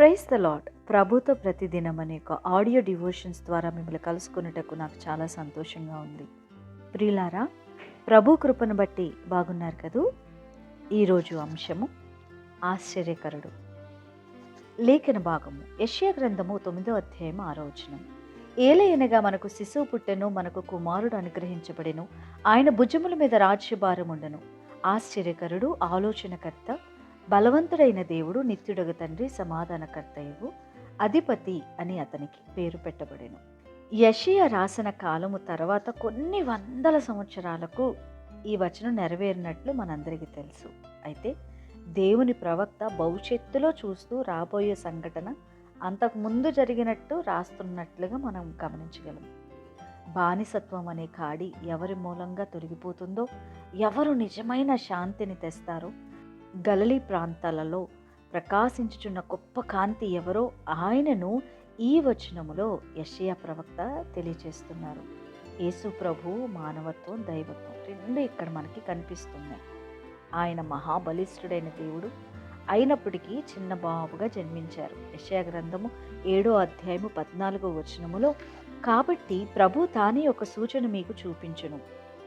Price the lord ప్రభుతో ప్రతిదినం అనే ఒక ఆడియో డివోషన్స్ ద్వారా మిమ్మల్ని కలుసుకున్నటకు నాకు చాలా సంతోషంగా ఉంది. ప్రియులారా ప్రభు కృపను బట్టి బాగున్నారు కదూ? ఈరోజు అంశము ఆశ్చర్యకరుడు. లేఖన భాగము. యష్యా గ్రంథము తొమ్మిదో అధ్యాయం ఆరోచనం ఏలయనగా మనకు శిశువు పుట్టెను మనకు కుమారుడు అనుగ్రహించబడెను. ఆయన భుజముల మీద రాజ్యభారం ఉండను. ఆశ్చర్యకరుడు ఆలోచనకర్త బలవంతుడైన దేవుడు నిత్యుడగ తండ్రి సమాధానకర్తయు అధిపతి అని అతనికి పేరు పెట్టబడెను. యషియ రాసిన కాలము తర్వాత కొన్ని వందల సంవత్సరాలకు ఈ వచనం నెరవేరినట్లు మనందరికీ తెలుసు. అయితే దేవుని ప్రవక్త భవిష్యత్తులో చూస్తూ రాబోయే సంఘటన అంతకు ముందు జరిగినట్టు రాస్తున్నట్లుగా మనం గమనించగలం. బానిసత్వం అనే కాడి ఎవరి మూలంగా తొలగిపోతుందో ఎవరు నిజమైన శాంతిని తెస్తారో గలలీ ప్రాంతాలలో ప్రకాశించుచున్న గొప్ప కాంతి ఎవరో ఆయనను ఈ వచనములో యషయా ప్రవక్త తెలియచేస్తున్నారు యేసు ప్రభు మానవత్వం దైవత్వం రెండు ఇక్కడ మనకి కనిపిస్తున్నాయి ఆయన మహాబలిష్ఠుడైన దేవుడు అయినప్పటికీ చిన్న బాబుగా జన్మించారు. యషయా గ్రంథము ఏడో అధ్యాయము పద్నాలుగో వచనములో కాబట్టి ప్రభు తానే ఒక సూచన మీకు చూపించును.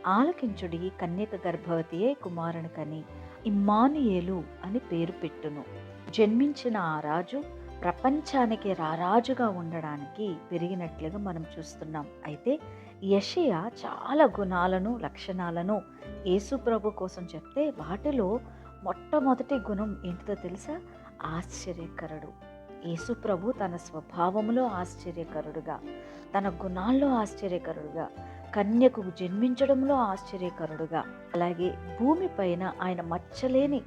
ఆలకించుడి కన్యక గర్భవతియే కుమారుని కని ఇమ్మానుయేలు అని పేరు పెట్టును. జన్మించిన ఆ రాజు ప్రపంచానికి రారాజుగా ఉండడానికి పెరిగినట్లుగా మనం చూస్తున్నాం. అయితే యషయ చాలా గుణాలను లక్షణాలను యేసు ప్రభు కోసం చెప్తే వాటిలో మొట్టమొదటి గుణం ఏంటిదో తెలుసా? ఆశ్చర్యకరుడు. యేసు ప్రభు తన స్వభావంలో ఆశ్చర్యకరుడుగా తన గుణాల్లో ఆశ్చర్యకరుడుగా కన్యకు జన్మించడంలో ఆశ్చర్యకరుడుగా. అలాగే భూమిపైన ఆయన మచ్చలేని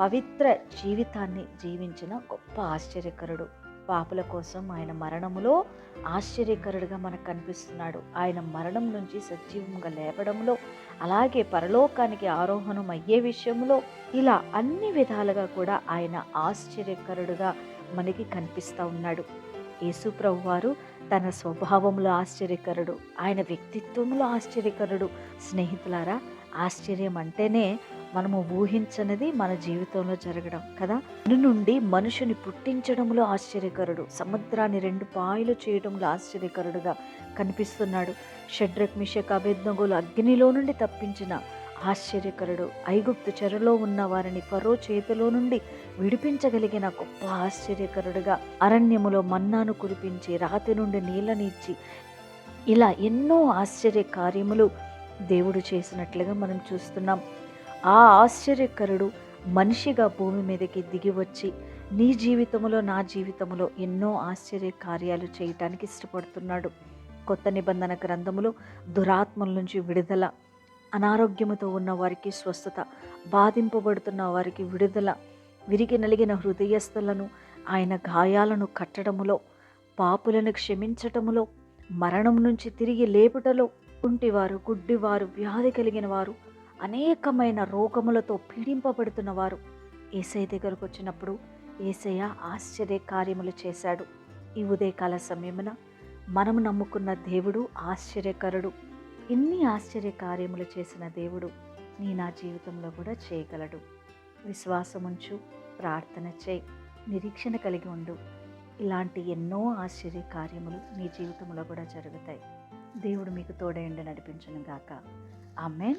పవిత్ర జీవితాన్ని జీవించిన గొప్ప ఆశ్చర్యకరుడు. పాపుల కోసం ఆయన మరణములో ఆశ్చర్యకరుడుగా మనకు కనిపిస్తున్నాడు. ఆయన మరణం నుంచి సజీవంగా లేపడంలో అలాగే పరలోకానికి ఆరోహణం అయ్యే విషయంలో ఇలా అన్ని విధాలుగా కూడా ఆయన ఆశ్చర్యకరుడుగా మనకి కనిపిస్తూ ఉన్నాడు. యేసుప్రభు వారు తన స్వభావంలో ఆశ్చర్యకరుడు. ఆయన వ్యక్తిత్వంలో ఆశ్చర్యకరుడు. స్నేహితులారా ఆశ్చర్యం అంటేనే మనము ఊహించనిది మన జీవితంలో జరగడం కదా? అను నుండి మనుషుని పుట్టించడంలో ఆశ్చర్యకరుడు. సముద్రాన్ని రెండు పాయలు చేయడంలో ఆశ్చర్యకరుడుగా కనిపిస్తున్నాడు. షడ్రక్ మిషక్ అభిజ్ఞగులు అగ్నిలో నుండి తప్పించిన ఆశ్చర్యకరుడు. ఐగుప్తు చెరలో ఉన్న వారిని ఫరో చేతిలో నుండి విడిపించగలిగిన గొప్ప ఆశ్చర్యకరుడుగా అరణ్యములో మన్నాను కురిపించి రాతి నుండి నీళ్ళనిచ్చి ఇలా ఎన్నో ఆశ్చర్య కార్యములు దేవుడు చేసినట్లుగా మనం చూస్తున్నాం. ఆ ఆశ్చర్యకరుడు మనిషిగా భూమి మీదకి దిగి వచ్చి నీ జీవితంలో నా జీవితంలో ఎన్నో ఆశ్చర్య కార్యాలు చేయటానికి ఇష్టపడుతున్నాడు. కొత్త నిబంధన గ్రంథములో దురాత్మల నుంచి విడుదల అనారోగ్యముతో ఉన్న వారికి స్వస్థత బాధింపబడుతున్న వారికి విడుదల విరిగి నలిగిన హృదయస్థులను ఆయన గాయాలను కట్టడములో పాపులను క్షమించటములో మరణం నుంచి తిరిగి లేపుటలో కుంటివారు గుడ్డివారు వ్యాధి కలిగిన వారు అనేకమైన రోగములతో పీడింపబడుతున్న వారు. ఏసై దగ్గరకు వచ్చినప్పుడు ఏసయ్య ఆశ్చర్య కార్యములు చేశాడు. ఈ ఉదయకాల సమయమున మనము నమ్ముకున్న దేవుడు ఆశ్చర్యకరుడు. ఎన్ని ఆశ్చర్య కార్యములు చేసిన దేవుడు నీ నా జీవితంలో కూడా చేయగలడు. విశ్వాసముంచు ప్రార్థన చేయి నిరీక్షణ కలిగి ఉండు. ఇలాంటి ఎన్నో ఆశ్చర్య కార్యములు నీ జీవితంలో కూడా జరుగుతాయి. దేవుడు మీకు తోడయండి నడిపించను గాక. ఆమెన్.